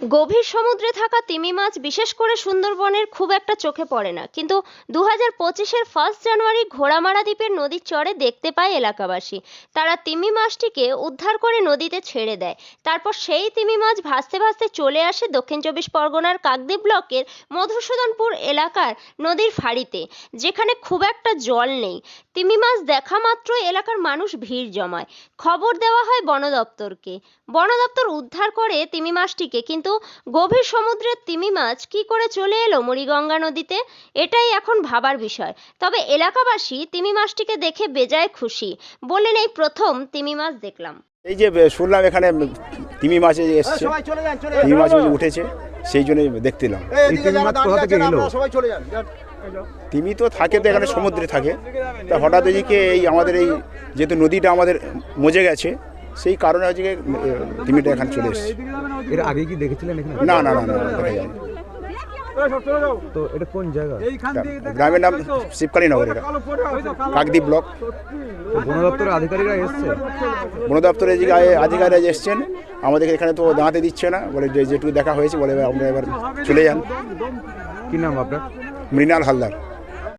গভীর সমুদ্রে থাকা তিমি মাছ, বিশেষ করে সুন্দরবনের, খুব একটা চোখে পড়ে না। কিন্তু দু হাজার পঁচিশের ফার্স্ট জানুয়ারি ঘোড়ামারা দ্বীপের নদীর চরে দেখতে পায় এলাকাবাসী। তারা তিমি মাছটিকে উদ্ধার করে নদীতে ছেড়ে দেয়। তারপর সেই তিমি মাছ ভাসতে ভাসতে চলে আসে দক্ষিণ চব্বিশ পরগনার কাকদ্বীপ ব্লকের মধুসূদনপুর এলাকার নদীর ফাঁড়িতে, যেখানে খুব একটা জল নেই। তিমি মাছ দেখা মাত্র এলাকার মানুষ ভিড় জমায়। খবর দেওয়া হয় বন দপ্তরকে। বন দপ্তর উদ্ধার করে তিমি মাছটিকে কিন্তু গভীর সমুদ্রের তিমি মাছ কি করে চলে এলো মুড়িগঙ্গা নদীতে এটাই এখন ভাবার বিষয়। তবে এলাকাবাসী তিমি মাছটিকে দেখে বেজায় খুশি। বললেন এই প্রথম তিমি মাছ দেখলাম। এই যে শুনলাম এখানে তিমি মাছ এসছে। সবাই চলে যান চলে তিমি মাছ উঠেছে সেই জন্যই দেখতে এলাম। তিমি মাছ কোথা থেকে এলো? সবাই চলে যান যান। তিমি তো থাকে তো এখানে সমুদ্রে থাকে। তা হঠাৎ এদিকে এই আমাদের এই যেহেতু নদীটা আমাদের মজে গেছে সেই কারণে হচ্ছে গিয়ে, তিমিটা এখানে চলে এসছে। এর আগে কি দেখেছিলেন এখানে? না না না না দেখা যায়নি। তো এটা কোন জায়গা? গ্রামের নাম শিবকালী নগর এটা। কাকদ্বীপ ব্লক। বন দপ্তরের আধিকারিকরা এসছে? বন দপ্তরে যে আয়- আধিকারিকরা এসছেন আমাদের এখানে তো দাঁড়াতে দিচ্ছে না। বলে যেটুকু দেখা হয়েছে বলে আমরা এবার চলে যান। কি নাম আপনার? মৃণাল হালদার